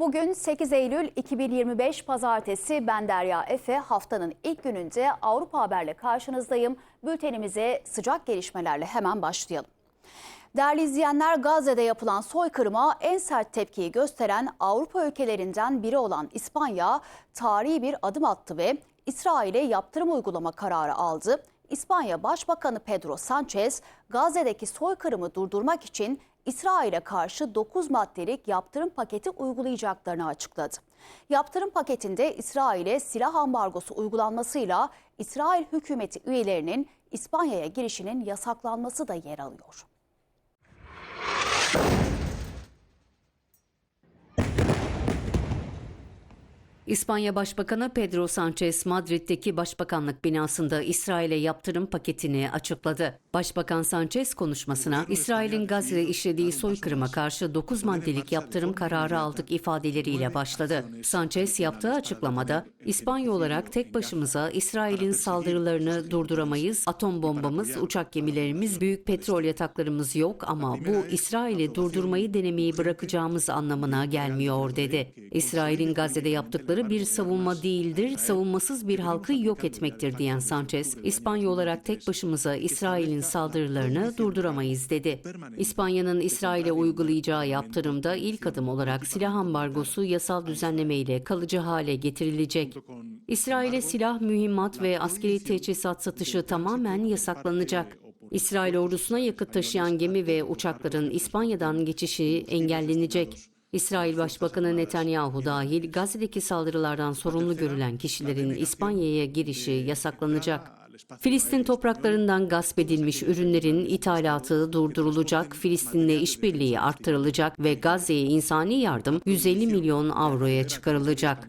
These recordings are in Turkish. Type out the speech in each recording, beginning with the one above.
Bugün 8 Eylül 2025 Pazartesi ben Derya Efe haftanın ilk gününde Avrupa Haber'le karşınızdayım. Bültenimize sıcak gelişmelerle hemen başlayalım. Değerli izleyenler Gazze'de yapılan soykırıma en sert tepkiyi gösteren Avrupa ülkelerinden biri olan İspanya tarihi bir adım attı ve İsrail'e yaptırım uygulama kararı aldı. İspanya Başbakanı Pedro Sanchez Gazze'deki soykırımı durdurmak için İsrail'e karşı 9 maddelik yaptırım paketi uygulayacaklarını açıkladı. Yaptırım paketinde İsrail'e silah ambargosu uygulanmasıyla İsrail hükümeti üyelerinin İspanya'ya girişinin yasaklanması da yer alıyor. İspanya Başbakanı Pedro Sanchez Madrid'deki başbakanlık binasında İsrail'e yaptırım paketini açıkladı. Başbakan Sanchez konuşmasına İsrail'in Gazze'de işlediği soykırıma karşı 9 maddelik yaptırım kararı aldık ifadeleriyle başladı. Sanchez yaptığı açıklamada İspanya olarak tek başımıza İsrail'in saldırılarını durduramayız. Atom bombamız, uçak gemilerimiz, büyük petrol yataklarımız yok ama bu İsrail'i durdurmayı denemeyi bırakacağımız anlamına gelmiyor dedi. İsrail'in Gazze'de yaptıkları bir savunma değildir, savunmasız bir halkı yok etmektir diyen Sanchez, İspanya olarak tek başımıza İsrail'in saldırılarını durduramayız dedi. İspanya'nın İsrail'e uygulayacağı yaptırımda ilk adım olarak silah ambargosu yasal düzenlemeyle kalıcı hale getirilecek. İsrail'e silah, mühimmat ve askeri teçhizat satışı tamamen yasaklanacak. İsrail ordusuna yakıt taşıyan gemi ve uçakların İspanya'dan geçişi engellenecek. İsrail Başbakanı Netanyahu dahil Gazze'deki saldırılardan sorumlu görülen kişilerin İspanya'ya girişi yasaklanacak. Filistin topraklarından gasp edilmiş ürünlerin ithalatı durdurulacak, Filistin'le işbirliği arttırılacak ve Gazze'ye insani yardım 150 milyon avroya çıkarılacak.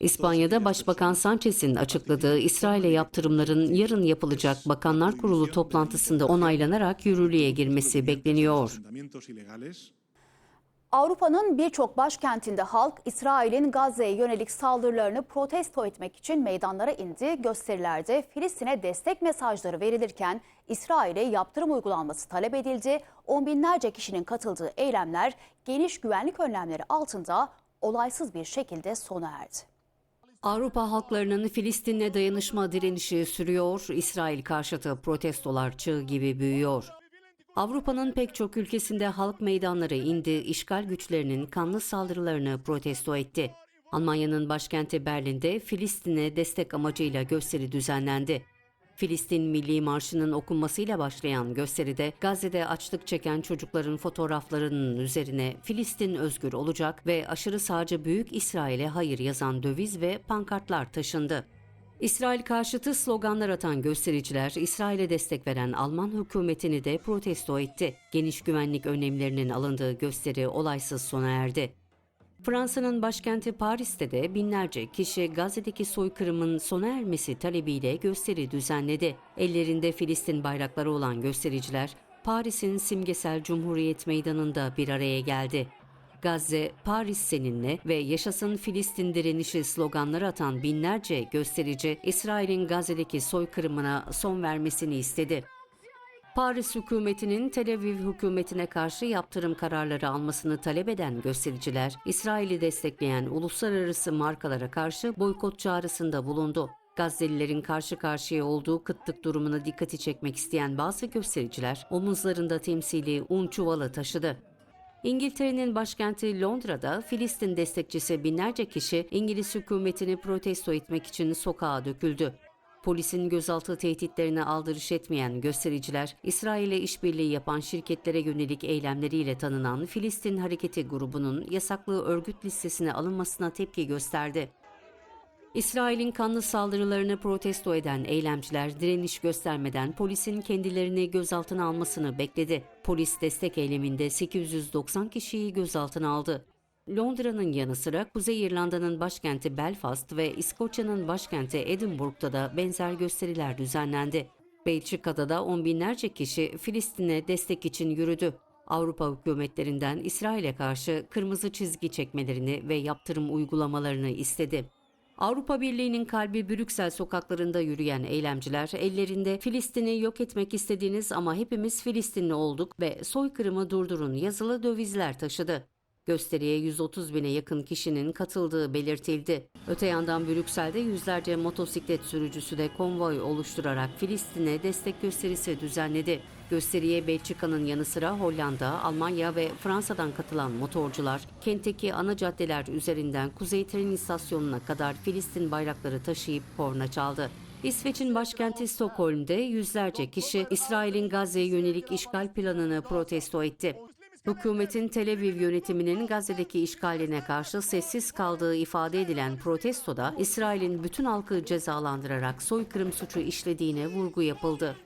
İspanya'da Başbakan Sanchez'in açıkladığı İsrail'e yaptırımların yarın yapılacak Bakanlar Kurulu toplantısında onaylanarak yürürlüğe girmesi bekleniyor. Avrupa'nın birçok başkentinde halk İsrail'in Gazze'ye yönelik saldırılarını protesto etmek için meydanlara indi. Gösterilerde Filistin'e destek mesajları verilirken İsrail'e yaptırım uygulanması talep edildi. On binlerce kişinin katıldığı eylemler geniş güvenlik önlemleri altında olaysız bir şekilde sona erdi. Avrupa halklarının Filistin'le dayanışma direnişi sürüyor, İsrail karşıtı protestolar çığ gibi büyüyor. Avrupa'nın pek çok ülkesinde halk meydanlara indi, işgal güçlerinin kanlı saldırılarını protesto etti. Almanya'nın başkenti Berlin'de Filistin'e destek amacıyla gösteri düzenlendi. Filistin Milli Marşı'nın okunmasıyla başlayan gösteride Gazze'de açlık çeken çocukların fotoğraflarının üzerine Filistin özgür olacak ve aşırı sağcı Büyük İsrail'e hayır yazan döviz ve pankartlar taşındı. İsrail karşıtı sloganlar atan göstericiler İsrail'e destek veren Alman hükümetini de protesto etti. Geniş güvenlik önlemlerinin alındığı gösteri olaysız sona erdi. Fransa'nın başkenti Paris'te de binlerce kişi Gazze'deki soykırımın sona ermesi talebiyle gösteri düzenledi. Ellerinde Filistin bayrakları olan göstericiler Paris'in simgesel Cumhuriyet Meydanı'nda bir araya geldi. Gazze, Paris seninle ve yaşasın Filistin direnişi sloganları atan binlerce gösterici İsrail'in Gazze'deki soykırımına son vermesini istedi. Paris hükümetinin Tel Aviv hükümetine karşı yaptırım kararları almasını talep eden göstericiler, İsrail'i destekleyen uluslararası markalara karşı boykot çağrısında bulundu. Gazze'lilerin karşı karşıya olduğu kıtlık durumuna dikkati çekmek isteyen bazı göstericiler omuzlarında temsili un çuvalı taşıdı. İngiltere'nin başkenti Londra'da Filistin destekçisi binlerce kişi İngiliz hükümetini protesto etmek için sokağa döküldü. Polisin gözaltı tehditlerine aldırış etmeyen göstericiler, İsrail'e işbirliği yapan şirketlere yönelik eylemleriyle tanınan Filistin Hareketi grubunun yasaklı örgüt listesine alınmasına tepki gösterdi. İsrail'in kanlı saldırılarını protesto eden eylemciler direniş göstermeden polisin kendilerini gözaltına almasını bekledi. Polis destek eyleminde 890 kişiyi gözaltına aldı. Londra'nın yanı sıra Kuzey İrlanda'nın başkenti Belfast ve İskoçya'nın başkenti Edinburgh'da da benzer gösteriler düzenlendi. Belçika'da da on binlerce kişi Filistin'e destek için yürüdü. Avrupa hükümetlerinden İsrail'e karşı kırmızı çizgi çekmelerini ve yaptırım uygulamalarını istedi. Avrupa Birliği'nin kalbi Brüksel sokaklarında yürüyen eylemciler ellerinde Filistin'i yok etmek istediğiniz ama hepimiz Filistinli olduk ve soykırımı durdurun yazılı dövizler taşıdı. Gösteriye 130 bine yakın kişinin katıldığı belirtildi. Öte yandan Brüksel'de yüzlerce motosiklet sürücüsü de konvoy oluşturarak Filistin'e destek gösterisi düzenledi. Gösteriye Belçika'nın yanı sıra Hollanda, Almanya ve Fransa'dan katılan motorcular, kentteki ana caddeler üzerinden Kuzey Tren İstasyonu'na kadar Filistin bayrakları taşıyıp korna çaldı. İsveç'in başkenti Stockholm'de yüzlerce kişi İsrail'in Gazze'ye yönelik işgal planını protesto etti. Hükümetin Tel Aviv yönetiminin Gazze'deki işgaline karşı sessiz kaldığı ifade edilen protestoda İsrail'in bütün halkı cezalandırarak soykırım suçu işlediğine vurgu yapıldı.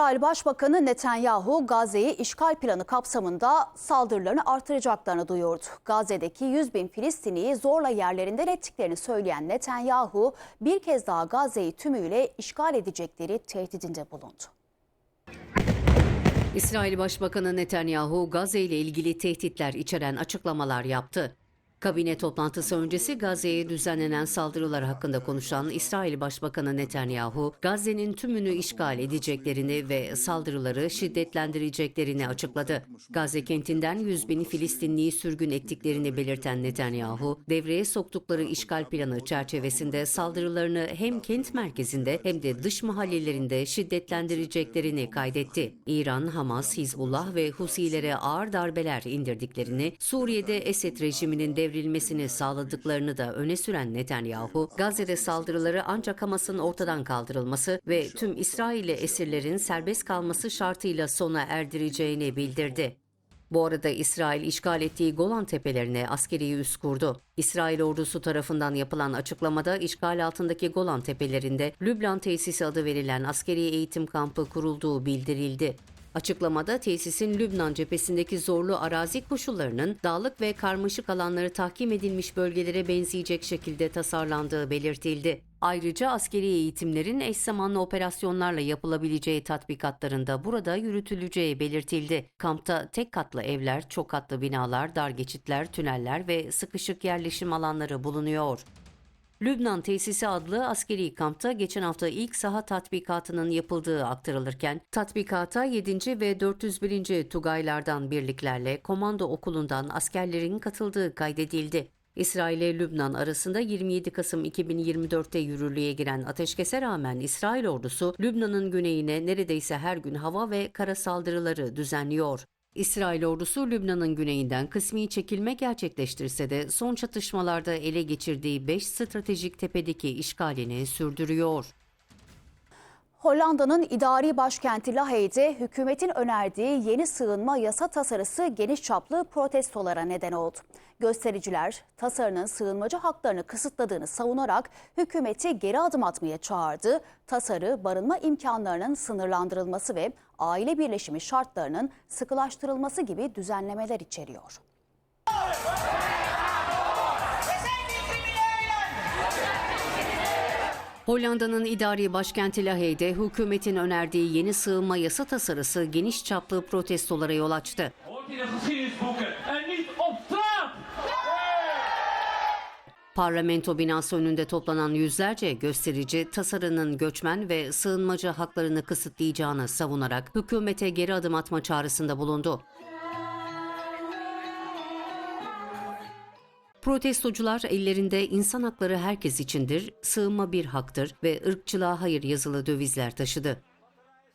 İsrail Başbakanı Netanyahu Gazze'yi işgal planı kapsamında saldırılarını artıracaklarını duyurdu. Gazze'deki 100 bin Filistinliyi zorla yerlerinden ettiklerini söyleyen Netanyahu bir kez daha Gazze'yi tümüyle işgal edecekleri tehdidinde bulundu. İsrail Başbakanı Netanyahu Gazze ile ilgili tehditler içeren açıklamalar yaptı. Kabine toplantısı öncesi Gazze'ye düzenlenen saldırılar hakkında konuşan İsrail Başbakanı Netanyahu, Gazze'nin tümünü işgal edeceklerini ve saldırıları şiddetlendireceklerini açıkladı. Gazze kentinden 100 bin Filistinliyi sürgün ettiklerini belirten Netanyahu, devreye soktukları işgal planı çerçevesinde saldırılarını hem kent merkezinde hem de dış mahallelerinde şiddetlendireceklerini kaydetti. İran, Hamas, Hizbullah ve Husilere ağır darbeler indirdiklerini, Suriye'de Esed rejiminin devrilmesini sağladıklarını da öne süren Netanyahu, Gazze'de saldırıları ancak Hamas'ın ortadan kaldırılması ve tüm İsrail'li esirlerin serbest kalması şartıyla sona erdireceğini bildirdi. Bu arada İsrail işgal ettiği Golan Tepelerine askeri üs kurdu. İsrail ordusu tarafından yapılan açıklamada işgal altındaki Golan Tepelerinde Lübnan Tesisi adı verilen askeri eğitim kampı kurulduğu bildirildi. Açıklamada tesisin Lübnan cephesindeki zorlu arazi koşullarının dağlık ve karmaşık alanları tahkim edilmiş bölgelere benzeyecek şekilde tasarlandığı belirtildi. Ayrıca askeri eğitimlerin eş zamanlı operasyonlarla yapılabileceği tatbikatlarında burada yürütüleceği belirtildi. Kampta tek katlı evler, çok katlı binalar, dar geçitler, tüneller ve sıkışık yerleşim alanları bulunuyor. Lübnan Tesisi adlı askeri kampta geçen hafta ilk saha tatbikatının yapıldığı aktarılırken, tatbikata 7. ve 401. Tugaylardan birliklerle komando okulundan askerlerin katıldığı kaydedildi. İsrail ile Lübnan arasında 27 Kasım 2024'te yürürlüğe giren ateşkese rağmen İsrail ordusu Lübnan'ın güneyine neredeyse her gün hava ve kara saldırıları düzenliyor. İsrail ordusu Lübnan'ın güneyinden kısmi çekilme gerçekleştirse de son çatışmalarda ele geçirdiği 5 stratejik tepedeki işgalini sürdürüyor. Hollanda'nın idari başkenti Lahey'de hükümetin önerdiği yeni sığınma yasa tasarısı geniş çaplı protestolara neden oldu. Göstericiler tasarının sığınmacı haklarını kısıtladığını savunarak hükümeti geri adım atmaya çağırdı. Tasarı barınma imkanlarının sınırlandırılması ve aile birleşimi şartlarının sıkılaştırılması gibi düzenlemeler içeriyor. Hollanda'nın idari başkenti Lahey'de hükümetin önerdiği yeni sığınma yasa tasarısı geniş çaplı protestolara yol açtı. Parlamento binası önünde toplanan yüzlerce gösterici tasarının göçmen ve sığınmacı haklarını kısıtlayacağını savunarak hükümete geri adım atma çağrısında bulundu. Protestocular ellerinde insan hakları herkes içindir, sığınma bir haktır ve ırkçılığa hayır yazılı dövizler taşıdı.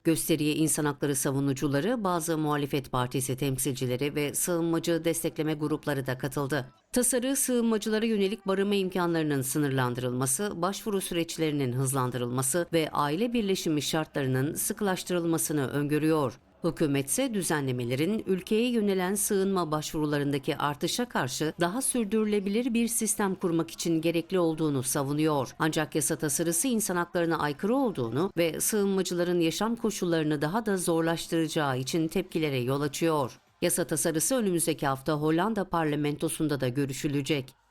Gösteriye insan hakları savunucuları, bazı muhalefet partisi temsilcileri ve sığınmacı destekleme grupları da katıldı. Tasarı sığınmacılara yönelik barınma imkanlarının sınırlandırılması, başvuru süreçlerinin hızlandırılması ve aile birleşimi şartlarının sıkılaştırılmasını öngörüyor. Hükümet ise düzenlemelerin ülkeye yönelen sığınma başvurularındaki artışa karşı daha sürdürülebilir bir sistem kurmak için gerekli olduğunu savunuyor. Ancak yasa tasarısı insan haklarına aykırı olduğunu ve sığınmacıların yaşam koşullarını daha da zorlaştıracağı için tepkilere yol açıyor. Yasa tasarısı önümüzdeki hafta Hollanda parlamentosunda da görüşülecek.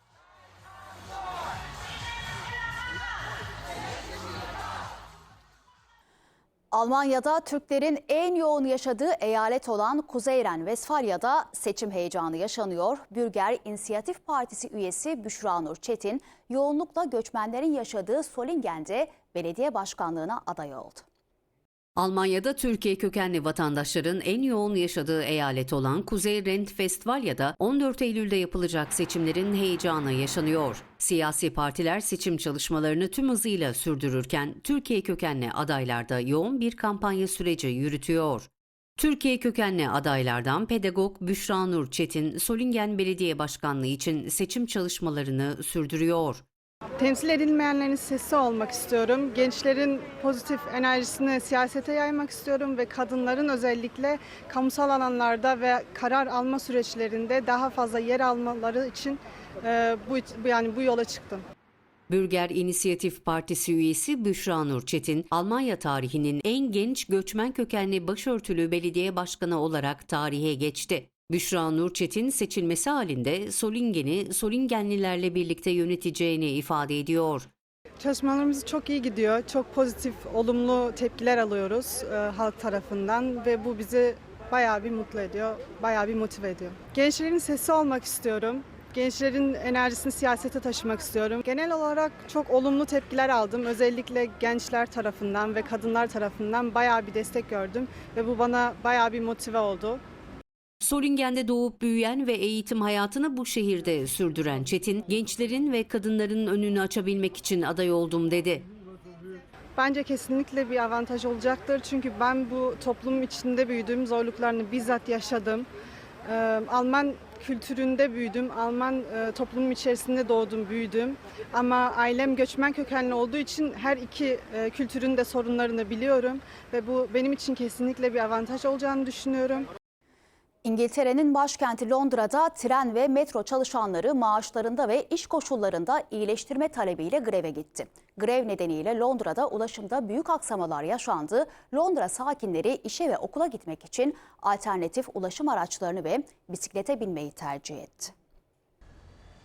Almanya'da Türklerin en yoğun yaşadığı eyalet olan Kuzeyren Westfalya'da seçim heyecanı yaşanıyor. Bürger İnisiyatif Partisi üyesi Büşra Nur Çetin, yoğunlukla göçmenlerin yaşadığı Solingen'de belediye başkanlığına aday oldu. Almanya'da Türkiye kökenli vatandaşların en yoğun yaşadığı eyalet olan Kuzey Rent-Westfalya'da 14 Eylül'de yapılacak seçimlerin heyecanı yaşanıyor. Siyasi partiler seçim çalışmalarını tüm hızıyla sürdürürken Türkiye kökenli adaylar da yoğun bir kampanya süreci yürütüyor. Türkiye kökenli adaylardan pedagog Büşra Nur Çetin, Solingen Belediye Başkanlığı için seçim çalışmalarını sürdürüyor. Temsil edilmeyenlerin sesi olmak istiyorum. Gençlerin pozitif enerjisini siyasete yaymak istiyorum ve kadınların özellikle kamusal alanlarda ve karar alma süreçlerinde daha fazla yer almaları için e, bu yani bu yola çıktım. Bürger İnisiyatif Partisi üyesi Büşra Nur Çetin, Almanya tarihinin en genç göçmen kökenli başörtülü belediye başkanı olarak tarihe geçti. Büşra Nur Çetin seçilmesi halinde Solingen'i Solingenlilerle birlikte yöneteceğini ifade ediyor. Çalışmalarımız çok iyi gidiyor. Çok pozitif, olumlu tepkiler alıyoruz e, halk tarafından ve bu bizi bayağı bir mutlu ediyor, bayağı bir motive ediyor. Gençlerin sesi olmak istiyorum. Gençlerin enerjisini siyasete taşımak istiyorum. Genel olarak çok olumlu tepkiler aldım. Özellikle gençler tarafından ve kadınlar tarafından bayağı bir destek gördüm ve bu bana bayağı bir motive oldu. Solingen'de doğup büyüyen ve eğitim hayatını bu şehirde sürdüren Çetin, gençlerin ve kadınların önünü açabilmek için aday oldum dedi. Bence kesinlikle bir avantaj olacaktır. Çünkü ben bu toplumun içinde büyüdüm, zorluklarını bizzat yaşadım. Ee, Alman kültüründe büyüdüm, Alman e, toplumun içerisinde doğdum, büyüdüm. Ama ailem göçmen kökenli olduğu için her iki e, kültürün de sorunlarını biliyorum. Ve bu benim için kesinlikle bir avantaj olacağını düşünüyorum. İngiltere'nin başkenti Londra'da tren ve metro çalışanları maaşlarında ve iş koşullarında iyileştirme talebiyle greve gitti. Grev nedeniyle Londra'da ulaşımda büyük aksamalar yaşandı. Londra sakinleri işe ve okula gitmek için alternatif ulaşım araçlarını ve bisiklete binmeyi tercih etti.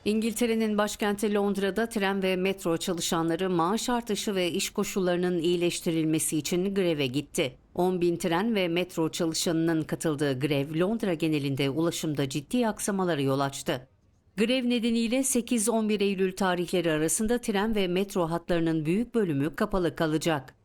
İngiltere'nin başkenti Londra'da tren ve metro çalışanları maaş artışı ve iş koşullarının iyileştirilmesi için greve gitti. 10 bin tren ve metro çalışanının katıldığı grev Londra genelinde ulaşımda ciddi aksamalara yol açtı. Grev nedeniyle 8-11 Eylül tarihleri arasında tren ve metro hatlarının büyük bölümü kapalı kalacak.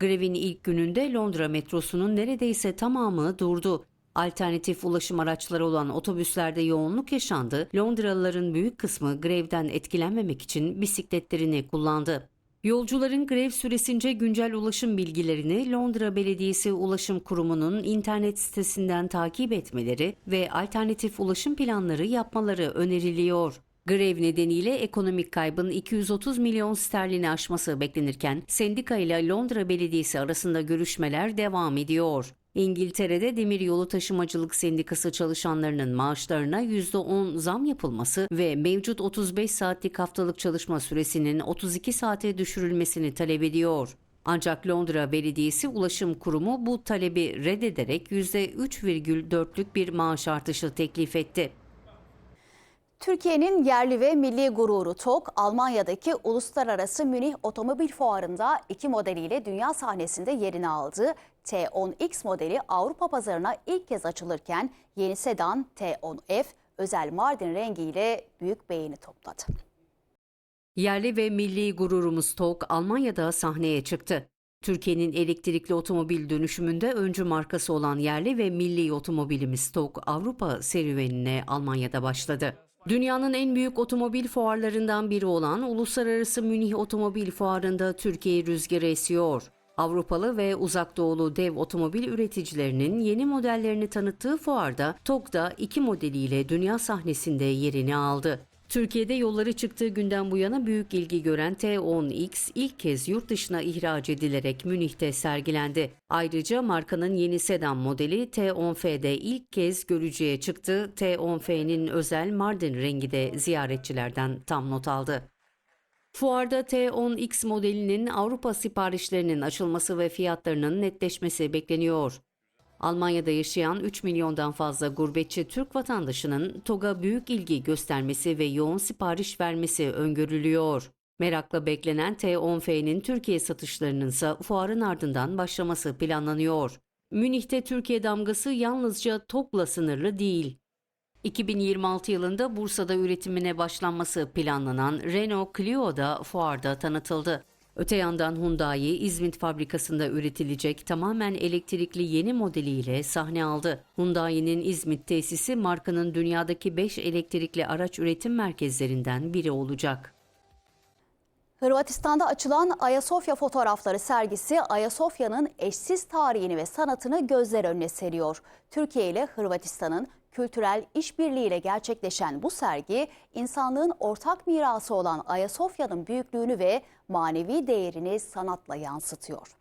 Grevin ilk gününde Londra metrosunun neredeyse tamamı durdu. Alternatif ulaşım araçları olan otobüslerde yoğunluk yaşandı. Londralıların büyük kısmı grevden etkilenmemek için bisikletlerini kullandı. Yolcuların grev süresince güncel ulaşım bilgilerini Londra Belediyesi Ulaşım Kurumu'nun internet sitesinden takip etmeleri ve alternatif ulaşım planları yapmaları öneriliyor. Grev nedeniyle ekonomik kaybın 230 milyon sterlini aşması beklenirken sendika ile Londra Belediyesi arasında görüşmeler devam ediyor. İngiltere'de Demiryolu Taşımacılık Sendikası çalışanlarının maaşlarına %10 zam yapılması ve mevcut 35 saatlik haftalık çalışma süresinin 32 saate düşürülmesini talep ediyor. Ancak Londra Belediyesi Ulaşım Kurumu bu talebi reddederek %3,4'lük bir maaş artışı teklif etti. Türkiye'nin yerli ve milli gururu TOG, Almanya'daki Uluslararası Münih Otomobil Fuarı'nda iki modeliyle dünya sahnesinde yerini aldı. T10X modeli Avrupa pazarına ilk kez açılırken yeni sedan T10F özel Mardin rengiyle büyük beğeni topladı. Yerli ve milli gururumuz TOG Almanya'da sahneye çıktı. Türkiye'nin elektrikli otomobil dönüşümünde öncü markası olan yerli ve milli otomobilimiz TOG Avrupa serüvenine Almanya'da başladı. Dünyanın en büyük otomobil fuarlarından biri olan Uluslararası Münih Otomobil Fuarı'nda Türkiye rüzgarı esiyor. Avrupalı ve uzak doğulu dev otomobil üreticilerinin yeni modellerini tanıttığı fuarda TOG da iki modeliyle dünya sahnesinde yerini aldı. Türkiye'de yolları çıktığı günden bu yana büyük ilgi gören T10X ilk kez yurt dışına ihraç edilerek Münih'te sergilendi. Ayrıca markanın yeni sedan modeli T10F'de ilk kez görücüye çıktı. T10F'nin özel Mardin rengi de ziyaretçilerden tam not aldı. Fuarda T10X modelinin Avrupa siparişlerinin açılması ve fiyatlarının netleşmesi bekleniyor. Almanya'da yaşayan 3 milyondan fazla gurbetçi Türk vatandaşının TOG'a büyük ilgi göstermesi ve yoğun sipariş vermesi öngörülüyor. Merakla beklenen T10F'nin Türkiye satışlarının ise fuarın ardından başlaması planlanıyor. Münih'te Türkiye damgası yalnızca TOG'la sınırlı değil. 2026 yılında Bursa'da üretimine başlanması planlanan Renault Clio da fuarda tanıtıldı. Öte yandan Hyundai İzmit fabrikasında üretilecek tamamen elektrikli yeni modeliyle sahne aldı. Hyundai'nin İzmit tesisi markanın dünyadaki 5 elektrikli araç üretim merkezlerinden biri olacak. Hırvatistan'da açılan Ayasofya fotoğrafları sergisi Ayasofya'nın eşsiz tarihini ve sanatını gözler önüne seriyor. Türkiye ile Hırvatistan'ın kültürel işbirliğiyle gerçekleşen bu sergi insanlığın ortak mirası olan Ayasofya'nın büyüklüğünü ve manevi değerini sanatla yansıtıyor.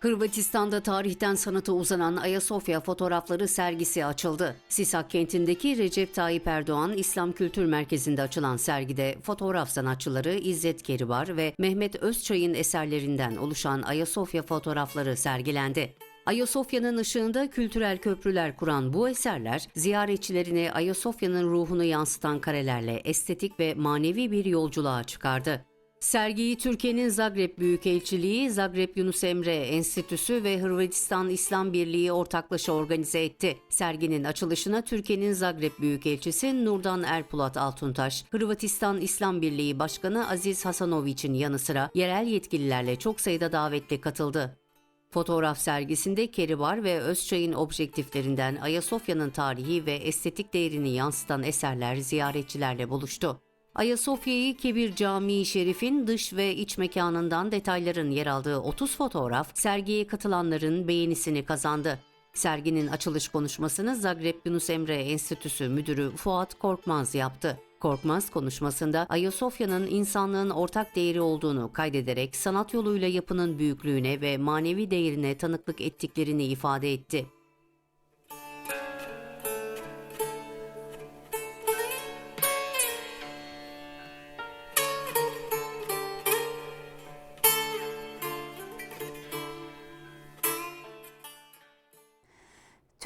Hırvatistan'da tarihten sanata uzanan Ayasofya fotoğrafları sergisi açıldı. Sisak kentindeki Recep Tayyip Erdoğan İslam Kültür Merkezi'nde açılan sergide fotoğraf sanatçıları İzzet Keribar ve Mehmet Özçay'ın eserlerinden oluşan Ayasofya fotoğrafları sergilendi. Ayasofya'nın ışığında kültürel köprüler kuran bu eserler, ziyaretçilerini Ayasofya'nın ruhunu yansıtan karelerle estetik ve manevi bir yolculuğa çıkardı. Sergiyi Türkiye'nin Zagreb Büyükelçiliği, Zagreb Yunus Emre Enstitüsü ve Hırvatistan İslam Birliği ortaklaşa organize etti. Serginin açılışına Türkiye'nin Zagreb Büyükelçisi Nurdan Erpulat Altuntaş, Hırvatistan İslam Birliği Başkanı Aziz Hasanoviç'in yanı sıra yerel yetkililerle çok sayıda davetli katıldı. Fotoğraf sergisinde Keribar ve Özçay'ın objektiflerinden Ayasofya'nın tarihi ve estetik değerini yansıtan eserler ziyaretçilerle buluştu. Ayasofya'yı Kebir Camii Şerif'in dış ve iç mekanından detayların yer aldığı 30 fotoğraf sergiye katılanların beğenisini kazandı. Serginin açılış konuşmasını Zagreb Yunus Emre Enstitüsü Müdürü Fuat Korkmaz yaptı. Korkmaz konuşmasında Ayasofya'nın insanlığın ortak değeri olduğunu kaydederek sanat yoluyla yapının büyüklüğüne ve manevi değerine tanıklık ettiklerini ifade etti.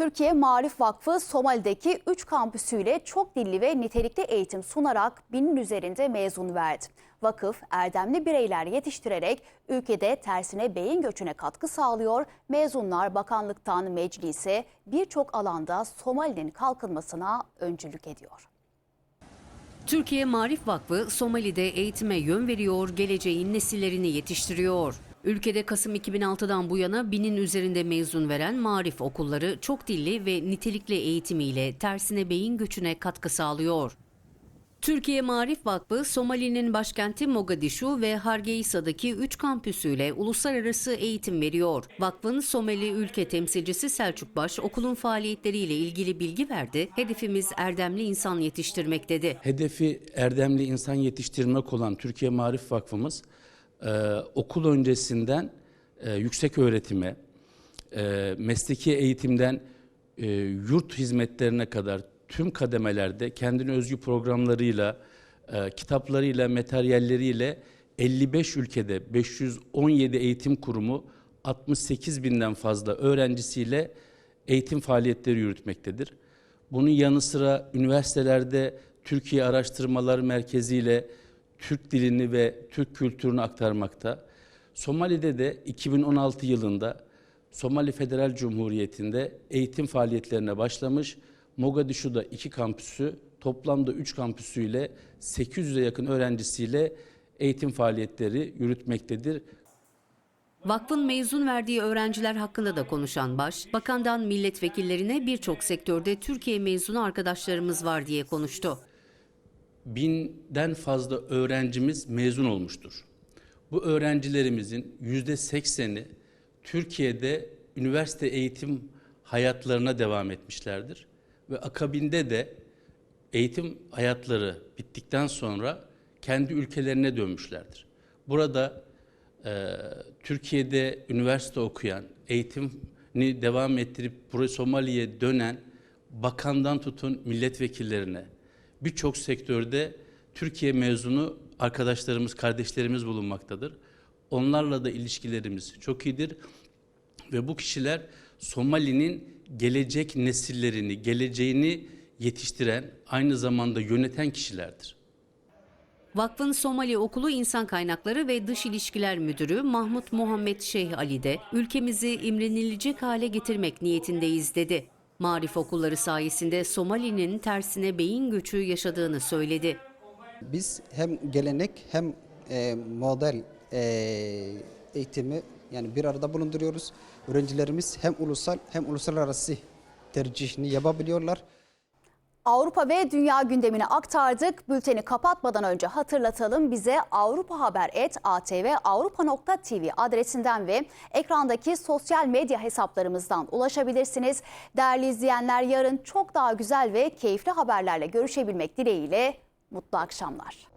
Türkiye Marif Vakfı Somali'deki 3 kampüsüyle çok dilli ve nitelikli eğitim sunarak binin üzerinde mezun verdi. Vakıf erdemli bireyler yetiştirerek ülkede tersine beyin göçüne katkı sağlıyor. Mezunlar bakanlıktan meclise birçok alanda Somali'nin kalkınmasına öncülük ediyor. Türkiye Marif Vakfı Somali'de eğitime yön veriyor, geleceğin nesillerini yetiştiriyor. Ülkede Kasım 2006'dan bu yana binin üzerinde mezun veren marif okulları çok dilli ve nitelikli eğitimiyle tersine beyin göçüne katkı sağlıyor. Türkiye Marif Vakfı, Somali'nin başkenti Mogadishu ve Hargeisa'daki 3 kampüsüyle uluslararası eğitim veriyor. Vakfın Somali ülke temsilcisi Selçuk Baş, okulun faaliyetleriyle ilgili bilgi verdi. Hedefimiz erdemli insan yetiştirmek dedi. Hedefi erdemli insan yetiştirmek olan Türkiye Marif Vakfımız e, okul öncesinden e, yüksek öğretime, e, mesleki eğitimden e, yurt hizmetlerine kadar tüm kademelerde kendine özgü programlarıyla, e, kitaplarıyla, materyalleriyle 55 ülkede 517 eğitim kurumu 68 binden fazla öğrencisiyle eğitim faaliyetleri yürütmektedir. Bunun yanı sıra üniversitelerde Türkiye Araştırmalar Merkezi ile Türk dilini ve Türk kültürünü aktarmakta. Somali'de de 2016 yılında Somali Federal Cumhuriyeti'nde eğitim faaliyetlerine başlamış. Mogadishu'da iki kampüsü, toplamda 3 kampüsüyle 800'e yakın öğrencisiyle eğitim faaliyetleri yürütmektedir. Vakfın mezun verdiği öğrenciler hakkında da konuşan Baş, bakandan milletvekillerine birçok sektörde Türkiye mezunu arkadaşlarımız var diye konuştu. Binden fazla öğrencimiz mezun olmuştur. Bu öğrencilerimizin yüzde sekseni Türkiye'de üniversite eğitim hayatlarına devam etmişlerdir. Ve akabinde de eğitim hayatları bittikten sonra kendi ülkelerine dönmüşlerdir. Burada e, Türkiye'de üniversite okuyan, eğitimini devam ettirip buraya Somali'ye dönen bakandan tutun milletvekillerine birçok sektörde Türkiye mezunu arkadaşlarımız, kardeşlerimiz bulunmaktadır. Onlarla da ilişkilerimiz çok iyidir ve bu kişiler Somali'nin gelecek nesillerini, geleceğini yetiştiren, aynı zamanda yöneten kişilerdir. Vakfın Somali Okulu İnsan Kaynakları ve Dış İlişkiler Müdürü Mahmut Muhammed Şeyh Ali de ülkemizi imrenilecek hale getirmek niyetindeyiz dedi. Marif okulları sayesinde Somali'nin tersine beyin göçü yaşadığını söyledi. Biz hem gelenek hem e, model e, eğitimi yani bir arada bulunduruyoruz. Öğrencilerimiz hem ulusal hem uluslararası tercihini yapabiliyorlar. Avrupa ve dünya gündemini aktardık. Bülteni kapatmadan önce hatırlatalım. Bize Avrupa Haber et atvavrupa.tv adresinden ve ekrandaki sosyal medya hesaplarımızdan ulaşabilirsiniz. Değerli izleyenler yarın çok daha güzel ve keyifli haberlerle görüşebilmek dileğiyle mutlu akşamlar.